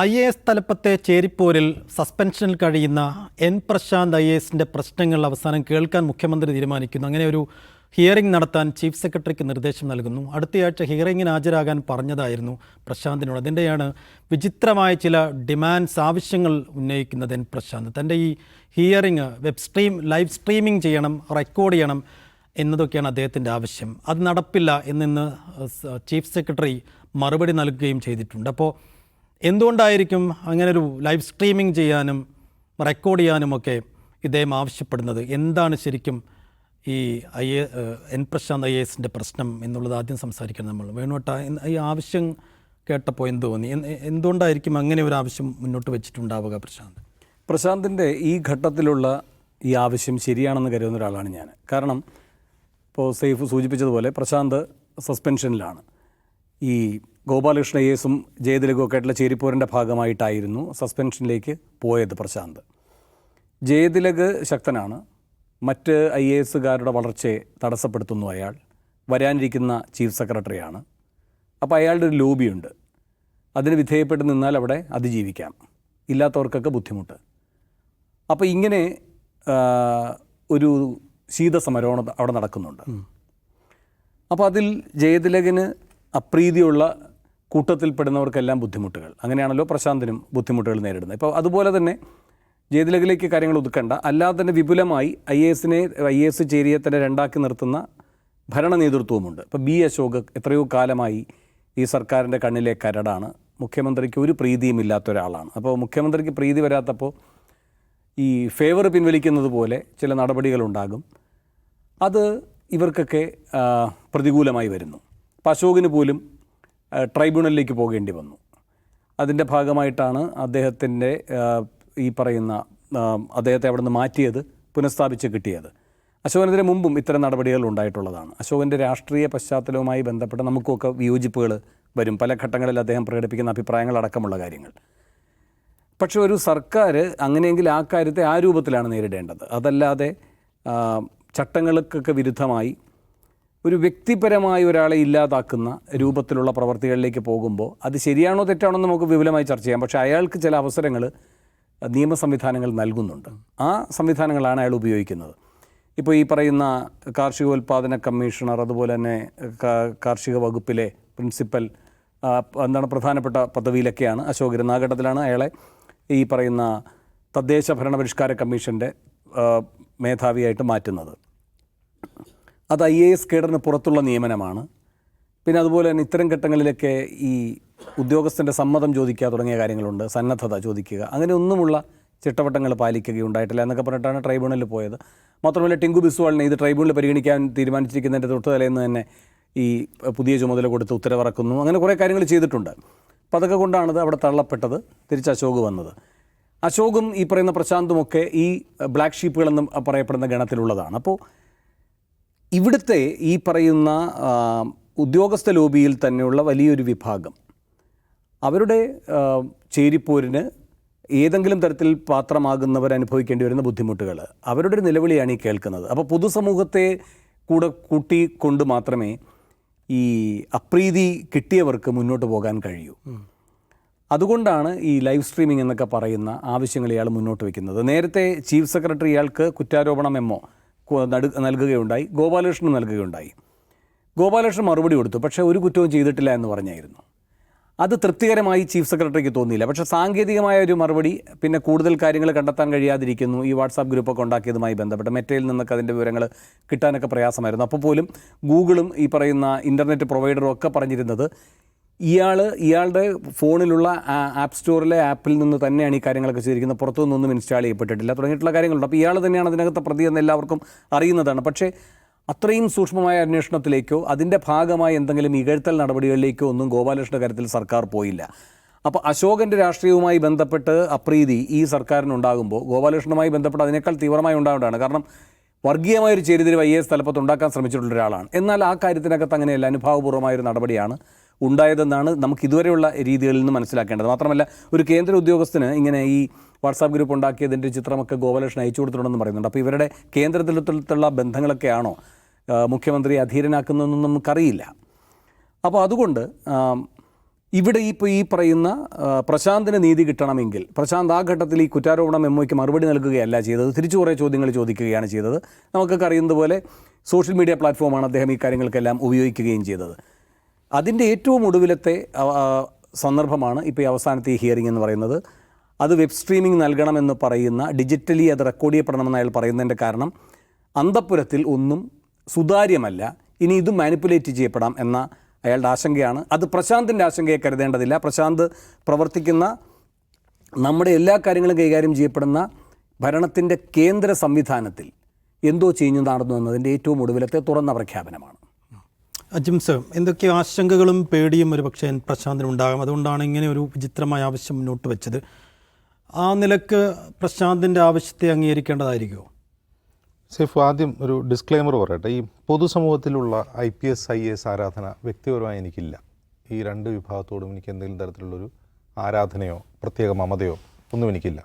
I A S തലപ്പത്തെ ചേരിപ്പോരിൽ സസ്പെൻഷനിൽ കഴിയുന്ന എൻ പ്രശാന്ത് ഐ എ എസിന്റെ പ്രശ്നങ്ങൾ അവസാനം കേൾക്കാൻ മുഖ്യമന്ത്രി തീരുമാനിക്കുന്നു. അങ്ങനെ ഒരു ഹിയറിംഗ് നടത്താൻ ചീഫ് സെക്രട്ടറിക്ക് നിർദ്ദേശം നൽകുന്നു. അടുത്തയാഴ്ച ഹിയറിംഗിന് ഹാജരാകാൻ പറഞ്ഞതായിരുന്നു പ്രശാന്തിനോട്. അതിന്റെയാണ് വിചിത്രമായ ചില ഡിമാൻഡ്സ് ആവശ്യങ്ങൾ ഉന്നയിക്കുന്നത് എൻ പ്രശാന്ത്. തന്റെ ഈ hearing web stream live streaming ചെയ്യണം റെക്കോർഡ് ചെയ്യണം എന്നതൊക്കെയാണ് അദ്ദേഹത്തിന്റെ ആവശ്യം. അത് നടപ്പില്ല എന്നിന്ന് ചീഫ് സെക്രട്ടറി മറുപടി നൽകുകയും ചെയ്തിട്ടുണ്ട്. അപ്പോൾ എന്തുകൊണ്ടായിരിക്കും അങ്ങനെ ഒരു ലൈവ് സ്ട്രീമിംഗ് ചെയ്യാനും റെക്കോർഡ് ചെയ്യാനുമൊക്കെ ഇദ്ദേഹം ആവശ്യപ്പെടുന്നത്? എന്താണ് ശരിക്കും ഈ I A N Prashanth I എസിന്റെ പ്രശ്നം എന്നുള്ളത് ആദ്യം സംസാരിക്കണം നമ്മൾ. വേണോട്ട ഈ ആവശ്യം കേട്ടപ്പോൾ എന്ത് തോന്നി? എന്ത്- എന്തുകൊണ്ടായിരിക്കും അങ്ങനെ ഒരു ആവശ്യം മുന്നോട്ട് വെച്ചിട്ടുണ്ടാവുക പ്രശാന്ത്? പ്രശാന്തിന്റെ ഈ ഘട്ടത്തിലുള്ള ഈ ആവശ്യം ശരിയാണെന്ന് കരുതുന്ന ഒരാളാണ് ഞാൻ. കാരണം ഇപ്പോൾ സേഫ് സൂചിപ്പിച്ചതുപോലെ പ്രശാന്ത് സസ്പെൻഷനിലാണ് ഈ ഗോപാലകൃഷ്ണ യേസും ജയതിലകും ഒക്കെ ആയിട്ടുള്ള ചേരിപ്പോരിന്റെ ഭാഗമായിട്ടായിരുന്നു സസ്പെൻഷനിലേക്ക് പോയത് പ്രശാന്ത്. ജയതിലക് ശക്തനാണ്. മറ്റ് ഐ എ എസുകാരുടെ വളർച്ചയെ തടസ്സപ്പെടുത്തുന്നു അയാൾ. വരാനിരിക്കുന്ന ചീഫ് സെക്രട്ടറിയാണ്. അപ്പോൾ അയാളുടെ ഒരു ലോബിയുണ്ട്. അതിന് വിധേയപ്പെട്ട് നിന്നാൽ അവിടെ അതിജീവിക്കാം. ഇല്ലാത്തവർക്കൊക്കെ ബുദ്ധിമുട്ട്. അപ്പോൾ ഇങ്ങനെ ഒരു ശീതസമരമാണ് അവിടെ നടക്കുന്നുണ്ട്. അപ്പോൾ അതിൽ ജയതിലകന് അപ്രീതിയുള്ള കൂട്ടത്തിൽപ്പെടുന്നവർക്കെല്ലാം ബുദ്ധിമുട്ടുകൾ. അങ്ങനെയാണല്ലോ പ്രശാന്തിനും ബുദ്ധിമുട്ടുകൾ നേരിടുന്നത്. ഇപ്പോൾ അതുപോലെ തന്നെ ജയതിലകിലേക്ക് കാര്യങ്ങൾ ഒതുക്കണ്ട. അല്ലാതെ തന്നെ വിപുലമായി ഐ എ എസിനെ ഐ എ എസ് ചേരിയെ തന്നെ രണ്ടാക്കി നിർത്തുന്ന ഭരണ നേതൃത്വവുമുണ്ട്. ഇപ്പോൾ ബി അശോക് എത്രയോ കാലമായി ഈ സർക്കാരിന്റെ കണ്ണിലെ കരടാണ്. മുഖ്യമന്ത്രിക്ക് ഒരു പ്രീതിയും ഇല്ലാത്ത ഒരാളാണ്. അപ്പോൾ മുഖ്യമന്ത്രിക്ക് പ്രീതി വരാത്തപ്പോൾ ഈ ഫേവർ പിൻവലിക്കുന്നത് പോലെ ചില നടപടികളുണ്ടാകും. അത് ഇവർക്കൊക്കെ പ്രതികൂലമായി വരുന്നു. അപ്പോൾ അശോകിന് പോലും ട്രൈബ്യൂണലിലേക്ക് പോകേണ്ടി വന്നു. അതിന്റെ ഭാഗമായിട്ടാണ് അദ്ദേഹത്തിന്റെ ഈ പറയുന്ന അദ്ദേഹത്തെ അവിടെ നിന്ന് മാറ്റിയത് പുനഃസ്ഥാപിച്ച് കിട്ടിയത്. അശോകനെതിരെ മുമ്പും ഇത്തരം നടപടികൾ ഉണ്ടായിട്ടുള്ളതാണ്. അശോകന്റെ രാഷ്ട്രീയ പശ്ചാത്തലവുമായി ബന്ധപ്പെട്ട് നമുക്കൊക്കെ വിയോജിപ്പുകൾ വരും. പല ഘട്ടങ്ങളിൽ അദ്ദേഹം പ്രകടിപ്പിക്കുന്ന അഭിപ്രായങ്ങളടക്കമുള്ള കാര്യങ്ങൾ. പക്ഷേ ഒരു സർക്കാർ അങ്ങനെയെങ്കിൽ ആ കാര്യത്തെ ആ രൂപത്തിലാണ് നേരിടേണ്ടത്. അതല്ലാതെ ചട്ടങ്ങൾക്കൊക്കെ വിരുദ്ധമായി ഒരു വ്യക്തിപരമായി ഒരാളെ ഇല്ലാതാക്കുന്ന രൂപത്തിലുള്ള പ്രവർത്തികളിലേക്ക് പോകുമ്പോൾ അത് ശരിയാണോ തെറ്റാണോ എന്ന് നമുക്ക് വിപുലമായി ചർച്ച ചെയ്യാം. പക്ഷേ അയാൾക്ക് ചില അവസരങ്ങൾ നിയമ സംവിധാനങ്ങൾ നൽകുന്നുണ്ട്. ആ സംവിധാനങ്ങളാണ് അയാൾ ഉപയോഗിക്കുന്നത്. ഇപ്പോൾ ഈ പറയുന്ന കാർഷികോൽപാദന കമ്മീഷണർ അതുപോലെ തന്നെ കാർഷിക വകുപ്പിലെ പ്രിൻസിപ്പൽ എന്താണ് പ്രധാനപ്പെട്ട പദവിയിലൊക്കെയാണ് അശോക് ആ ഘട്ടത്തിലാണ് അയാളെ ഈ പറയുന്ന തദ്ദേശ ഭരണപരിഷ്കാര കമ്മീഷന്റെ മേധാവിയായിട്ട് മാറ്റുന്നത്. അത് ഐ എ എസ് കേഡറിന് പുറത്തുള്ള നിയമനമാണ്. പിന്നെ അതുപോലെ തന്നെ ഇത്തരം ഘട്ടങ്ങളിലൊക്കെ ഈ ഉദ്യോഗസ്ഥന്റെ സമ്മതം ചോദിക്കുക തുടങ്ങിയ കാര്യങ്ങളുണ്ട്. സന്നദ്ധത ചോദിക്കുക. അങ്ങനെ ഒന്നുമുള്ള ചിട്ടവട്ടങ്ങൾ പാലിക്കുകയുണ്ടായിട്ടില്ല എന്നൊക്കെ പറഞ്ഞിട്ടാണ് ട്രൈബ്യൂണലിൽ പോയത്. മാത്രമല്ല ടിങ്കു ബിസ്വാളിനെ ഇത് ട്രൈബ്യൂണൽ പരിഗണിക്കാൻ തീരുമാനിച്ചിരിക്കുന്നതിന്റെ തൊട്ട് തലേന്ന് തന്നെ ഈ പുതിയ ചുമതല കൊടുത്ത് ഉത്തരവിറക്കുന്നു. അങ്ങനെ കുറേ കാര്യങ്ങൾ ചെയ്തിട്ടുണ്ട്. അപ്പം അതൊക്കെ കൊണ്ടാണത് അവിടെ തള്ളപ്പെട്ടത്. തിരിച്ച് അശോക് വന്നത്. അശോകും ഈ പറയുന്ന പ്രശാന്തുമൊക്കെ ഈ ബ്ലാക്ക് ഷീപ്പുകളെന്നും പറയപ്പെടുന്ന ഗണത്തിലുള്ളതാണ്. അപ്പോൾ ഇവിടുത്തെ ഈ പറയുന്ന ഉദ്യോഗസ്ഥ ലോബിയിൽ തന്നെയുള്ള വലിയൊരു വിഭാഗം. അവരുടെ ചേരിപ്പോരിന് ഏതെങ്കിലും തരത്തിൽ പാത്രമാകുന്നവർ അനുഭവിക്കേണ്ടി വരുന്ന ബുദ്ധിമുട്ടുകൾ. അവരുടെ ഒരു നിലവിളിയാണ് ഈ കേൾക്കുന്നത്. അപ്പോൾ പൊതുസമൂഹത്തെ കൂടെ കൂട്ടിക്കൊണ്ട് മാത്രമേ ഈ അപ്രീതി കിട്ടിയവർക്ക് മുന്നോട്ട് പോകാൻ കഴിയൂ. അതുകൊണ്ടാണ് ഈ ലൈവ് സ്ട്രീമിംഗ് എന്നൊക്കെ പറയുന്ന ആവശ്യങ്ങൾ ഇയാൾ മുന്നോട്ട് വയ്ക്കുന്നത്. നേരത്തെ ചീഫ് സെക്രട്ടറി ഇയാൾക്ക് കുറ്റാരോപണം നടു- നൽകുകയുണ്ടായി. ഗോപാലകൃഷ്ണൻ നൽകുകയുണ്ടായി. ഗോപാലകൃഷ്ണൻ മറുപടി കൊടുത്തു. പക്ഷേ ഒരു കുറ്റവും ചെയ്തിട്ടില്ല എന്ന് പറഞ്ഞായിരുന്നു. അത് തൃപ്തികരമായി ചീഫ് സെക്രട്ടറിക്ക് തോന്നിയില്ല. പക്ഷേ സാങ്കേതികമായ ഒരു മറുപടി പിന്നെ കൂടുതൽ കാര്യങ്ങൾ കണ്ടെത്താൻ കഴിയാതിരിക്കുന്നു. ഈ വാട്സാപ്പ് ഗ്രൂപ്പൊക്കെ ഉണ്ടാക്കിയതുമായി ബന്ധപ്പെട്ട് മെറ്റയിൽ നിന്നൊക്കെ അതിന്റെ വിവരങ്ങൾ കിട്ടാനൊക്കെ പ്രയാസമായിരുന്നു. അപ്പോൾ പോലും ഗൂഗിളും ഈ പറയുന്ന ഇന്റർനെറ്റ് പ്രൊവൈഡറും ഒക്കെ പറഞ്ഞിരുന്നത് ഇയാൾ ഇയാളുടെ ഫോണിലുള്ള ആപ്പ് സ്റ്റോറിലെ ആപ്പിൽ നിന്ന് തന്നെയാണ് ഈ കാര്യങ്ങളൊക്കെ ചെയ്തിരിക്കുന്നത്. പുറത്തു നിന്നൊന്നും ഇൻസ്റ്റാൾ ചെയ്യപ്പെട്ടിട്ടില്ല. തുടങ്ങിയിട്ടുള്ള കാര്യങ്ങളുണ്ട്. അപ്പോൾ ഇയാൾ തന്നെയാണ് അതിനകത്തെ പ്രതി എന്ന് എല്ലാവർക്കും അറിയുന്നതാണ്. പക്ഷേ അത്രയും സൂക്ഷ്മമായ അന്വേഷണത്തിലേക്കോ അതിന്റെ ഭാഗമായി എന്തെങ്കിലും ഇകഴ്ത്തൽ നടപടികളിലേക്കോ ഒന്നും ഗോപാലകൃഷ്ണ കാര്യത്തിൽ സർക്കാർ പോയില്ല. അപ്പോൾ അശോകന്റെ രാഷ്ട്രീയവുമായി ബന്ധപ്പെട്ട് അപ്രീതി ഈ സർക്കാരിനുണ്ടാകുമ്പോൾ ഗോപാലകൃഷ്ണനുമായി ബന്ധപ്പെട്ട് അതിനേക്കാൾ തീവ്രമായി ഉണ്ടാവേണ്ടതാണ്. കാരണം വർഗീയമായൊരു ചേരിതിരിവ് ഐ എസ് തലപ്പത്ത് ഉണ്ടാക്കാൻ ശ്രമിച്ചിട്ടുള്ള ഒരാളാണ്. എന്നാൽ ആ കാര്യത്തിനകത്ത് അങ്ങനെയല്ല. അനുഭാവപൂർവമായൊരു നടപടിയാണ് ഉണ്ടായതെന്നാണ് നമുക്ക് ഇതുവരെയുള്ള രീതികളിൽ നിന്ന് മനസ്സിലാക്കേണ്ടത്. മാത്രമല്ല ഒരു കേന്ദ്ര ഉദ്യോഗസ്ഥന് ഇങ്ങനെ ഈ വാട്സാപ്പ് ഗ്രൂപ്പ് ഉണ്ടാക്കിയതിന്റെ ചിത്രമൊക്കെ ഗോപാലകൃഷ്ണൻ അയച്ചു കൊടുത്തിട്ടുണ്ടെന്ന് പറയുന്നുണ്ട്. അപ്പോൾ ഇവരുടെ കേന്ദ്രതലത്തിലുള്ള ബന്ധങ്ങളൊക്കെയാണോ മുഖ്യമന്ത്രി അധീരനാക്കുന്നതെന്നൊന്നും നമുക്കറിയില്ല. അപ്പോൾ അതുകൊണ്ട് ഇവിടെ ഇപ്പോൾ ഈ പറയുന്ന പ്രശാന്തിന് നീതി കിട്ടണമെങ്കിൽ പ്രശാന്ത് ആ ഘട്ടത്തിൽ ഈ കുറ്റാരോപണ മെമ്മോയ്ക്ക് മറുപടി നൽകുകയല്ല ചെയ്തത് തിരിച്ചു കുറേ ചോദ്യങ്ങൾ ചോദിക്കുകയാണ് ചെയ്തത്. നമുക്കൊക്കെ അറിയുന്നത് പോലെ സോഷ്യൽ മീഡിയ പ്ലാറ്റ്ഫോമാണ് അദ്ദേഹം ഈ കാര്യങ്ങൾക്കെല്ലാം ഉപയോഗിക്കുകയും ചെയ്തത്. അതിന്റെ ഏറ്റവും ഒടുവിലത്തെ സന്ദർഭമാണ് ഇപ്പോൾ ഈ അവസാനത്തെ ഈ ഹിയറിംഗ് എന്ന് പറയുന്നത്. അത് വെബ് സ്ട്രീമിംഗ് നൽകണമെന്ന് പറയുന്ന ഡിജിറ്റലി അത് റെക്കോർഡ് ചെയ്യപ്പെടണമെന്ന് അയാൾ പറയുന്നതിന്റെ കാരണം അന്തപ്പുരത്തിൽ ഒന്നും സുതാര്യമല്ല. ഇനി ഇത് മാനിപ്പുലേറ്റ് ചെയ്യപ്പെടാം എന്ന അയാളുടെ ആശങ്കയാണ്. അത് പ്രശാന്തിന്റെ ആശങ്കയെ കരുതേണ്ടതില്ല. പ്രശാന്ത് പ്രവർത്തിക്കുന്ന നമ്മുടെ എല്ലാ കാര്യങ്ങളും കൈകാര്യം ചെയ്യപ്പെടുന്ന ഭരണത്തിന്റെ കേന്ദ്ര സംവിധാനത്തിൽ എന്തോ ചെയ്യുന്നു നടന്നു എന്നതിന്റെ ഏറ്റവും ഒടുവിലത്തെ തുറന്ന പ്രഖ്യാപനമാണ്. അജിംസ് എന്തൊക്കെ ആശങ്കകളും പേടിയും ഒരു പക്ഷേ പ്രശാന്തിനുണ്ടാകാം? അതുകൊണ്ടാണ് ഇങ്ങനെ ഒരു വിചിത്രമായ ആവശ്യം മുന്നോട്ട് വെച്ചത്. ആ നിലയ്ക്ക് പ്രശാന്തിന്റെ ആവശ്യത്തെ അംഗീകരിക്കേണ്ടതായിരിക്കുമോ? സേഫ് ആദ്യം ഒരു ഡിസ്ക്ലെയിമർ പറയട്ടെ. ഈ പൊതുസമൂഹത്തിലുള്ള I P S I S ആരാധന വ്യക്തിപരമായി എനിക്കില്ല. ഈ രണ്ട് വിഭാഗത്തോടും എനിക്ക് എന്തെങ്കിലും തരത്തിലുള്ളൊരു ആരാധനയോ പ്രത്യേക മമതയോ ഒന്നും എനിക്കില്ല.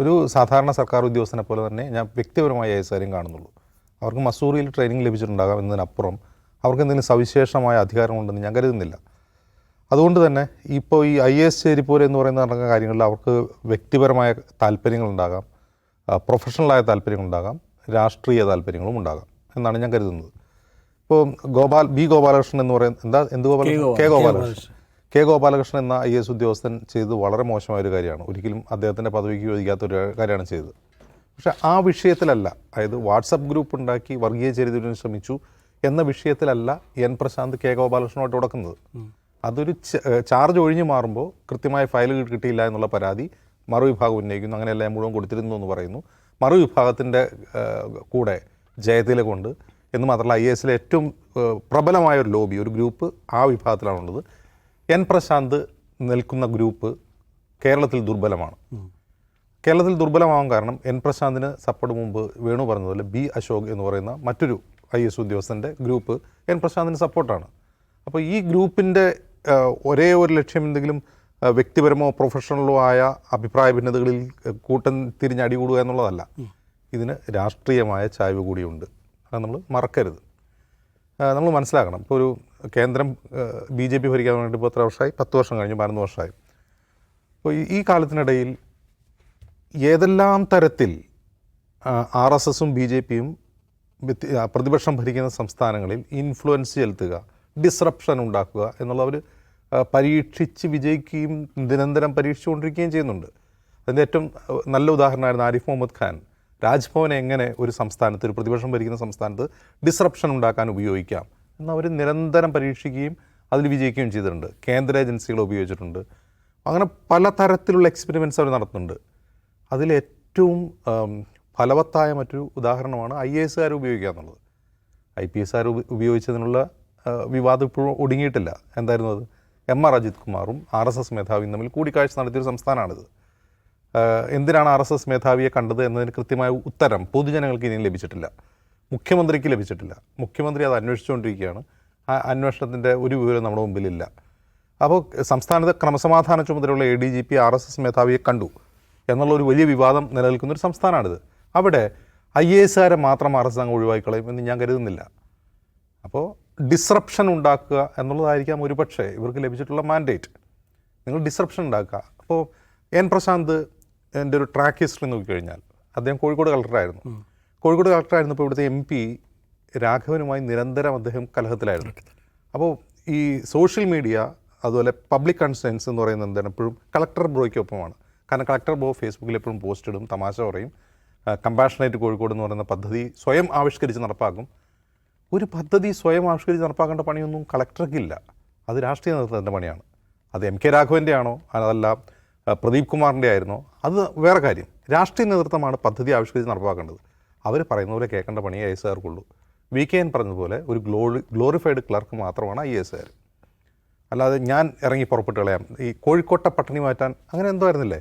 ഒരു സാധാരണ സർക്കാർ ഉദ്യോഗസ്ഥനെ പോലെ തന്നെ ഞാൻ വ്യക്തിപരമായി ഐ എസ് ആരെയും കാണുന്നുള്ളൂ. അവർക്ക് മസൂറിയിൽ ട്രെയിനിങ് ലഭിച്ചിട്ടുണ്ടാകാം എന്നതിനപ്പുറം അവർക്ക് എന്തെങ്കിലും സവിശേഷമായ അധികാരമുണ്ടെന്ന് ഞാൻ കരുതുന്നില്ല. അതുകൊണ്ട് തന്നെ ഇപ്പോൾ ഈ ഐ എസ് ചേരിപ്പോര് എന്ന് പറയുന്ന നടക്കുന്ന കാര്യങ്ങളിൽ അവർക്ക് വ്യക്തിപരമായ താല്പര്യങ്ങളുണ്ടാകാം പ്രൊഫഷണലായ താല്പര്യങ്ങളുണ്ടാകാം രാഷ്ട്രീയ താല്പര്യങ്ങളും ഉണ്ടാകാം എന്നാണ് ഞാൻ കരുതുന്നത്. ഇപ്പോൾ ഗോപാൽ ബി ഗോപാലകൃഷ്ണൻ എന്ന് പറയുന്ന എന്താ എന്ത് ഗോപാലകൃഷ്ണൻ? കെ ഗോപാലകൃഷ്ണൻ. കെ ഗോപാലകൃഷ്ണൻ എന്ന ഐ എസ് ഉദ്യോഗസ്ഥൻ ചെയ്തത് വളരെ മോശമായ ഒരു കാര്യമാണ്. ഒരിക്കലും അദ്ദേഹത്തിന്റെ പദവിക്ക് യോജിക്കാത്ത ഒരു കാര്യമാണ് ചെയ്തത്. പക്ഷേ ആ വിഷയത്തിലല്ല അതായത് വാട്സപ്പ് ഗ്രൂപ്പ് ഉണ്ടാക്കി വർഗീയ ചരിത്രത്തിന് ശ്രമിച്ചു. എന്ന വിഷയത്തിലല്ല എൻ പ്രശാന്ത് കെ ഗോപാലകൃഷ്ണനുമായിട്ട് തുടക്കുന്നത്. അതൊരു ചാർജ് ഒഴിഞ്ഞു മാറുമ്പോൾ കൃത്യമായ ഫയൽ കിട്ടിയില്ല എന്നുള്ള പരാതി മറുവിഭാഗം ഉന്നയിക്കുന്നു. അങ്ങനെയല്ല മുഴുവൻ കൊടുത്തിരുന്നു എന്ന് പറയുന്നു. മറുവിഭാഗത്തിന്റെ കൂടെ ജയത്തിലെ കൊണ്ട് എന്ന് മാത്രമല്ല ഐ എസിലെ ഏറ്റവും പ്രബലമായ ഒരു ലോബി ഒരു ഗ്രൂപ്പ് ആ വിഭാഗത്തിലാണുള്ളത്. എൻ പ്രശാന്ത് നിൽക്കുന്ന ഗ്രൂപ്പ് കേരളത്തിൽ ദുർബലമാണ്. കേരളത്തിൽ ദുർബലമാവാൻ കാരണം എൻ പ്രശാന്തിന് സപ്പോർട്ട് മുമ്പ് വേണു പറഞ്ഞതുപോലെ ബി അശോക് എന്ന് പറയുന്ന മറ്റൊരു ഐ എസ് ഉദ്യോഗസ്ഥന്റെ ഗ്രൂപ്പ് എൻ പ്രശാന്തിന് സപ്പോർട്ടാണ്. അപ്പോൾ ഈ ഗ്രൂപ്പിന്റെ ഒരേ ഒരു ലക്ഷ്യം എന്തെങ്കിലും വ്യക്തിപരമോ പ്രൊഫഷണലോ ആയ അഭിപ്രായ ഭിന്നതകളിൽ കൂട്ടം തിരിഞ്ഞ് അടികൂടുക എന്നുള്ളതല്ല. ഇതിന് രാഷ്ട്രീയമായ ചായ്വ് കൂടിയുണ്ട്. അത് നമ്മൾ മറക്കരുത്. നമ്മൾ മനസ്സിലാക്കണം. ഇപ്പോൾ ഒരു കേന്ദ്രം ബി ജെ പി ഭരിക്കാൻ വേണ്ടി ഇപ്പോൾ എത്ര വർഷമായി? പത്ത് വർഷം കഴിഞ്ഞു പതിനൊന്ന് വർഷമായി. അപ്പോൾ ഈ കാലത്തിനിടയിൽ ഏതെല്ലാം തരത്തിൽ ആർ എസ് എസും ബി ജെ പിയും പ്രതിപക്ഷം ഭരിക്കുന്ന സംസ്ഥാനങ്ങളിൽ ഇൻഫ്ലുവൻസ് ചെലുത്തുക ഡിസ്റപ്ഷൻ ഉണ്ടാക്കുക എന്നുള്ളവർ പരീക്ഷിച്ച് വിജയിക്കുകയും നിരന്തരം പരീക്ഷിച്ചുകൊണ്ടിരിക്കുകയും ചെയ്യുന്നുണ്ട്. അതിന്റെ ഏറ്റവും നല്ല ഉദാഹരണമായിരുന്നു ആരിഫ് മുഹമ്മദ് ഖാൻ. രാജ്ഭവനെ എങ്ങനെ ഒരു സംസ്ഥാനത്ത് ഒരു പ്രതിപക്ഷം ഭരിക്കുന്ന സംസ്ഥാനത്ത് ഡിസ്റപ്ഷൻ ഉണ്ടാക്കാൻ ഉപയോഗിക്കാം എന്നവർ നിരന്തരം പരീക്ഷിക്കുകയും അതിൽ വിജയിക്കുകയും ചെയ്തിട്ടുണ്ട്. കേന്ദ്ര ഏജൻസികൾ ഉപയോഗിച്ചിട്ടുണ്ട്. അങ്ങനെ പല തരത്തിലുള്ള എക്സ്പെരിമെന്റ്സ് അവർ നടത്തുന്നുണ്ട്. അതിലേറ്റവും ഫലവത്തായ മറ്റൊരു ഉദാഹരണമാണ് ഐ എ എസുകാർ ഉപയോഗിക്കുക എന്നുള്ളത്. ഐ പി എസുകാർ ഉപയോഗിച്ചതിനുള്ള വിവാദം ഇപ്പോഴും ഒടുങ്ങിയിട്ടില്ല. എന്തായിരുന്നു അത്? എം ആർ അജിത് കുമാറും ആർ എസ് എസ് മേധാവിയും തമ്മിൽ കൂടിക്കാഴ്ച നടത്തിയൊരു സംസ്ഥാനമാണിത്. എന്തിനാണ് ആർ എസ് എസ് മേധാവിയെ കണ്ടത് എന്നതിന് കൃത്യമായ ഉത്തരം പൊതുജനങ്ങൾക്ക് ഇനിയും ലഭിച്ചിട്ടില്ല. മുഖ്യമന്ത്രിക്ക് ലഭിച്ചിട്ടില്ല. മുഖ്യമന്ത്രി അത് അന്വേഷിച്ചുകൊണ്ടിരിക്കുകയാണ്. ആ അന്വേഷണത്തിന്റെ ഒരു വിവരം നമ്മുടെ മുമ്പിലില്ല. അപ്പോൾ സംസ്ഥാനത്ത് ക്രമസമാധാന ചുമതലയുള്ള A D G P R S S മേധാവിയെ കണ്ടു. എന്നുള്ള ഒരു വലിയ വിവാദം നിലനിൽക്കുന്ന ഒരു സംസ്ഥാനമാണിത്. അവിടെ ഐ എ എസുകാരെ മാത്രം ആർ എസ് അങ്ങ് ഒഴിവാക്കിക്കളയും എന്ന് ഞാൻ കരുതുന്നില്ല. അപ്പോൾ ഡിസ്റപ്ഷൻ ഉണ്ടാക്കുക എന്നുള്ളതായിരിക്കാം ഒരുപക്ഷെ ഇവർക്ക് ലഭിച്ചിട്ടുള്ള മാൻഡേറ്റ് നിങ്ങൾ ഡിസ്റപ്ഷൻ ഉണ്ടാക്കുക. അപ്പോൾ എൻ പ്രശാന്ത് എന്റെ ഒരു ട്രാക്ക് ഹിസ്റ്ററി നോക്കിക്കഴിഞ്ഞാൽ അദ്ദേഹം കോഴിക്കോട് കളക്ടറായിരുന്നു കോഴിക്കോട് കളക്ടറായിരുന്നപ്പോൾ ഇവിടുത്തെ എം പി രാഘവനുമായി നിരന്തരം അദ്ദേഹം കലഹത്തിലായിരുന്നു. അപ്പോൾ ഈ സോഷ്യൽ മീഡിയ അതുപോലെ പബ്ലിക് കൺസേൺസ് എന്ന് പറയുന്നത് എന്താണ്? എപ്പോഴും കളക്ടർ ബ്രോയ്ക്കൊപ്പമാണ് കാരണം കളക്ടർ ബ്രോ ഫേസ്ബുക്കിൽ എപ്പോഴും പോസ്റ്റ് ഇടും തമാശ പറയും. കമ്പാഷനേറ്റ് കോഴിക്കോട് എന്ന് പറയുന്ന പദ്ധതി സ്വയം ആവിഷ്കരിച്ച് നടപ്പാക്കും. ഒരു പദ്ധതി സ്വയം ആവിഷ്കരിച്ച് നടപ്പാക്കേണ്ട പണിയൊന്നും കളക്ടർക്കില്ല അത് രാഷ്ട്രീയ നേതൃത്വത്തിന്റെ പണിയാണ്. അത് എം കെ രാഘവന്റെ ആണോ? അതല്ല പ്രദീപ് കുമാറിന്റെ ആയിരുന്നോ? അത് വേറെ കാര്യം. രാഷ്ട്രീയ നേതൃത്വമാണ് പദ്ധതി ആവിഷ്കരിച്ച് നടപ്പാക്കേണ്ടത്. അവർ പറയുന്ന പോലെ കേൾക്കേണ്ട പണി ഐ എസ് ആർക്കുള്ളൂ. വി കെ എൻ പറഞ്ഞതുപോലെ ഒരു ഗ്ലോറി ഗ്ലോറിഫൈഡ് ക്ലർക്ക് മാത്രമാണ് ഐ എസ് ആർ. അല്ലാതെ ഞാൻ ഇറങ്ങി പുറപ്പെട്ട് കളയാം. ഈ കോഴിക്കോട്ടെ പട്ടിണി മാറ്റാൻ അങ്ങനെ എന്തോ ആയിരുന്നില്ലേ?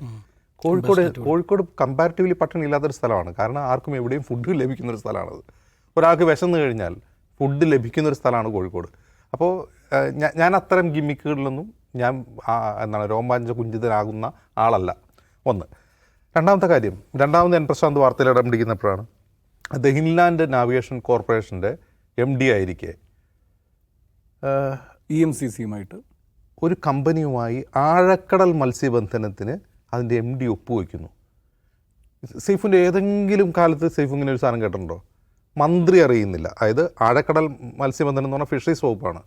കോഴിക്കോട് കോഴിക്കോട് കമ്പാരിറ്റീവ്ലി പട്ടിണി ഇല്ലാത്തൊരു സ്ഥലമാണ്. കാരണം ആർക്കും എവിടെയും ഫുഡ് ലഭിക്കുന്ന ഒരു സ്ഥലമാണത്. ഒരാൾക്ക് വിശന്നു കഴിഞ്ഞാൽ ഫുഡ് ലഭിക്കുന്ന ഒരു സ്ഥലമാണ് കോഴിക്കോട്. അപ്പോൾ ഞാൻ അത്തരം ഗിമ്മിക്കുകളിലൊന്നും ഞാൻ എന്താണ് രോമാഞ്ച കുഞ്ചിതനാകുന്ന ആളല്ല. ഒന്ന്. രണ്ടാമത്തെ കാര്യം രണ്ടാമത് എൻ പ്രശാന്ത് വാർത്തയിൽ ഇടം പിടിക്കുന്നപ്പോഴാണ് ദ ഹിൻലാൻഡ് നാവിഗേഷൻ കോർപ്പറേഷന്റെ എം ഡി ആയിരിക്കെ. ഇ എം സി സിയുമായിട്ട്. ഒരു കമ്പനിയുമായി ആഴക്കടൽ മത്സ്യബന്ധനത്തിന് അതിന്റെ എം ഡി ഒപ്പുവയ്ക്കുന്നു സെയ്ഫിന്റെ ഏതെങ്കിലും കാലത്ത് സെയ്ഫ് ഇങ്ങനെ ഒരു സാധനം കേട്ടിട്ടുണ്ടോ? മന്ത്രി അറിയുന്നില്ല. അതായത് ആഴക്കടൽ മത്സ്യബന്ധനം എന്ന് പറഞ്ഞാൽ ഫിഷറീസ് വകുപ്പാണ്.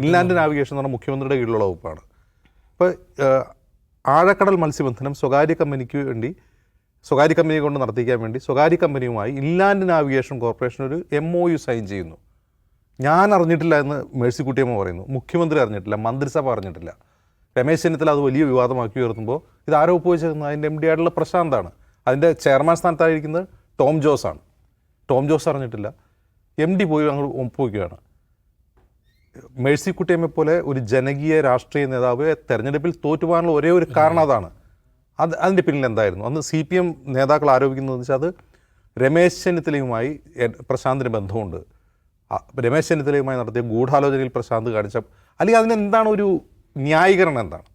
ഇൻലാൻഡ് നാവിഗേഷൻ എന്ന് പറഞ്ഞാൽ മുഖ്യമന്ത്രിയുടെ കീഴിലുള്ള വകുപ്പാണ്. അപ്പോൾ ആഴക്കടൽ മത്സ്യബന്ധനം സ്വകാര്യ കമ്പനിക്ക് വേണ്ടി സ്വകാര്യ കമ്പനിയെ കൊണ്ട് നടത്തിക്കാൻ വേണ്ടി സ്വകാര്യ കമ്പനിയുമായി ഇൻലാൻഡ് നാവിഗേഷൻ കോർപ്പറേഷൻ ഒരു എം ഒ യു സൈൻ ചെയ്യുന്നു. ഞാൻ അറിഞ്ഞിട്ടില്ല എന്ന് മേഴ്സിക്കുട്ടിയമ്മ പറയുന്നു. മുഖ്യമന്ത്രി അറിഞ്ഞിട്ടില്ല. മന്ത്രിസഭ അറിഞ്ഞിട്ടില്ല. രമേശ് ചെന്നിത്തല അത് വലിയ വിവാദമാക്കി ഉയർത്തുമ്പോൾ ഇത് ആരോ ഒപ്പുവെച്ചിരുന്നത് അതിന്റെ എം ഡി ആയിട്ടുള്ള പ്രശാന്താണ് അതിന്റെ ചെയർമാൻ സ്ഥാനത്തായിരിക്കുന്നത് ടോം ജോസ് ആണ്. ടോം ജോസ് അറിഞ്ഞിട്ടില്ല. എം ഡി പോയി അങ്ങ് ഒപ്പുവെക്കുകയാണ്. മേഴ്സിക്കുട്ടിയമ്മെ പോലെ ഒരു ജനകീയ രാഷ്ട്രീയ നേതാവ് തെരഞ്ഞെടുപ്പിൽ തോറ്റുപോകാനുള്ള ഒരേ ഒരു കാരണം അതാണ്. അത് അതിന്റെ പിന്നിൽ എന്തായിരുന്നു? അന്ന് സി പി എം നേതാക്കൾ ആരോപിക്കുന്നത് വെച്ചാൽ അത് രമേശ് ചെന്നിത്തലയുമായി പ്രശാന്തിന് ബന്ധമുണ്ട്. രമേശ് ചെന്നിത്തലയുമായി നടത്തിയ ഗൂഢാലോചനയിൽ പ്രശാന്ത് കാണിച്ച അല്ലെങ്കിൽ അതിനെന്താണ് ഒരു ന്യായീകരണം എന്താണ്?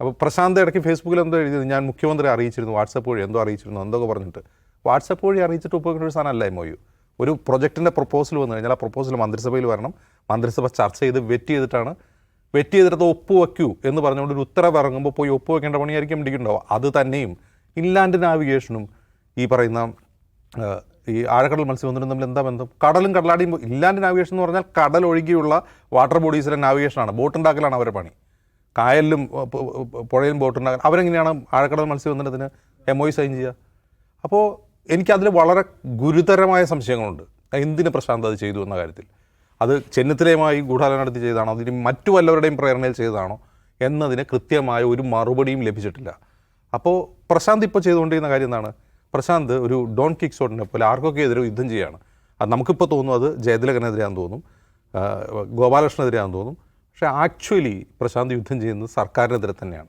അപ്പോൾ പ്രശാന്ത് ഇടയ്ക്ക് ഫേസ്ബുക്കിൽ എന്തോ എഴുതിയത് ഞാൻ മുഖ്യമന്ത്രി അറിയിച്ചിരുന്നു വാട്സപ്പ് വഴി എന്തോ അറിയിച്ചിരുന്നു എന്തൊക്കെ പറഞ്ഞിട്ട്. വാട്സപ്പ് വഴി അറിയിച്ചിട്ട് ഉപയോഗിക്കുന്ന ഒരു സാധനമല്ല എം ഒ യു ഒരു പ്രൊജക്റ്റിന്റെ പ്രപ്പോസൽ വന്നു കഴിഞ്ഞാൽ ആ പ്രപ്പോസൽ മന്ത്രിസഭയിൽ വരണം. മന്ത്രിസഭ ചർച്ച ചെയ്ത് വെറ്റ് ചെയ്തിട്ടാണ്. വെറ്റ് ചെയ്തിട്ട് ഒപ്പുവെക്കൂ എന്ന് പറഞ്ഞുകൊണ്ട് ഒരു ഉത്തരവ് ഇറങ്ങുമ്പോൾ പോയി ഒപ്പുവെക്കേണ്ട പണിയായിരിക്കും പിടിക്കുന്നുണ്ടാവുക അത് തന്നെയും ഇൻലാൻഡ് നാവിഗേഷനും ഈ പറയുന്ന ഈ ആഴക്കടൽ മത്സ്യബന്ധനം തമ്മിൽ എന്താ ബന്ധം? കടലും കടലാടിയും ഇല്ലാണ്ട് നാവിഗേഷൻ എന്ന് പറഞ്ഞാൽ കടൽ ഒഴുകിയുള്ള വാട്ടർ ബോഡീസിലെ നാവിഗേഷനാണ് ബോട്ട് ഉണ്ടാക്കലാണ് അവരുടെ പണി. കായലിലും പുഴയിലും ബോട്ട് ഉണ്ടാക്കാൻ. അവരെങ്ങനെയാണ് ആഴക്കടൽ മത്സ്യബന്ധനത്തിന് എം ഒ സൈൻ ചെയ്യുക? അപ്പോൾ എനിക്കതിൽ വളരെ ഗുരുതരമായ സംശയങ്ങളുണ്ട്. എന്തിന് പ്രശാന്ത് അത് ചെയ്തു എന്ന കാര്യത്തിൽ? അത് ചെന്നിത്തലയുമായി ഗൂഢാലോചന നടത്തി ചെയ്തതാണോ? അതിന് മറ്റു വല്ലവരുടെയും പ്രേരണയിൽ ചെയ്തതാണോ? എന്നതിന് കൃത്യമായ ഒരു മറുപടിയും ലഭിച്ചിട്ടില്ല. അപ്പോൾ പ്രശാന്ത് ഇപ്പോൾ ചെയ്തുകൊണ്ടിരിക്കുന്ന കാര്യം എന്താണ്? പ്രശാന്ത് ഒരു ഡോൺ കിക്സോട്ടിനെ പോലെ ആർക്കൊക്കെ എതിരെ യുദ്ധം ചെയ്യുകയാണ് അത് നമുക്കിപ്പോൾ തോന്നും അത് ജയതിലകനെതിരെയാണെന്ന് തോന്നും. ഗോപാലകൃഷ്ണനെതിരെയാണെന്ന് തോന്നും. പക്ഷേ ആക്ച്വലി പ്രശാന്ത് യുദ്ധം ചെയ്യുന്നത് സർക്കാരിനെതിരെ തന്നെയാണ്.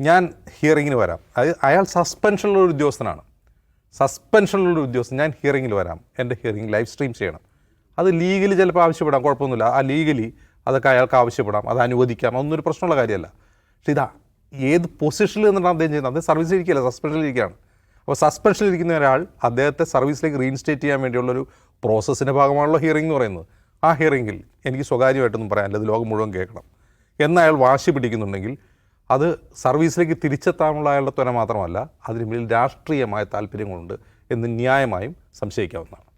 ഞാൻ ഹിയറിങ്ങിന് വരാം. അത് അയാൾ സസ്പെൻഷനിലുള്ള ഒരു ഉദ്യോഗസ്ഥനാണ്. സസ്പെൻഷനിലുള്ള ഒരു ഉദ്യോഗസ്ഥൻ. ഞാൻ ഹിയറിങ്ങിൽ വരാം. എന്റെ ഹിയറിംഗ് ലൈവ് സ്ട്രീം ചെയ്യണം. അത് ലീഗലി ചിലപ്പോൾ ആവശ്യപ്പെടാം. കുഴപ്പമൊന്നുമില്ല. ആ ലീഗലി അതൊക്കെ അയാൾക്ക് ആവശ്യപ്പെടാം. അത് അനുവദിക്കാം. അതൊന്നും ഒരു പ്രശ്നമുള്ള കാര്യമല്ല. പക്ഷേ ഇതാ ഏത് പൊസിഷനിൽ നിന്നാണ് അദ്ദേഹം ചെയ്യുന്നത്? അദ്ദേഹം സസ്പെൻഷനിൽ ഇരിക്കുകയാണ് അപ്പോൾ സസ്പെൻഷനിൽ ഇരിക്കുന്ന ഒരാൾ അദ്ദേഹത്തെ സർവീസിലേക്ക് റീഇൻസ്റ്റേറ്റ് ചെയ്യാൻ വേണ്ടിയുള്ളൊരു പ്രോസസ്സിന്റെ ഭാഗമാണല്ലോ ഹിയറിംഗ് എന്ന് പറയുന്നത്. ആ ഹിയറിംഗിൽ എനിക്ക് സ്വകാര്യമായിട്ടൊന്നും പറയാനില്ല അല്ലെങ്കിൽ ലോകം മുഴുവൻ കേൾക്കണം. എന്ന് അയാൾ വാശി പിടിക്കുന്നുണ്ടെങ്കിൽ അത് സർവീസിലേക്ക് തിരിച്ചെത്താനുള്ള അയാളുടെ ത്വര മാത്രമല്ല അതിന് പിന്നിൽ രാഷ്ട്രീയമായ താല്പര്യങ്ങളുണ്ട് എന്ന് ന്യായമായും സംശയിക്കാവുന്നതാണ്.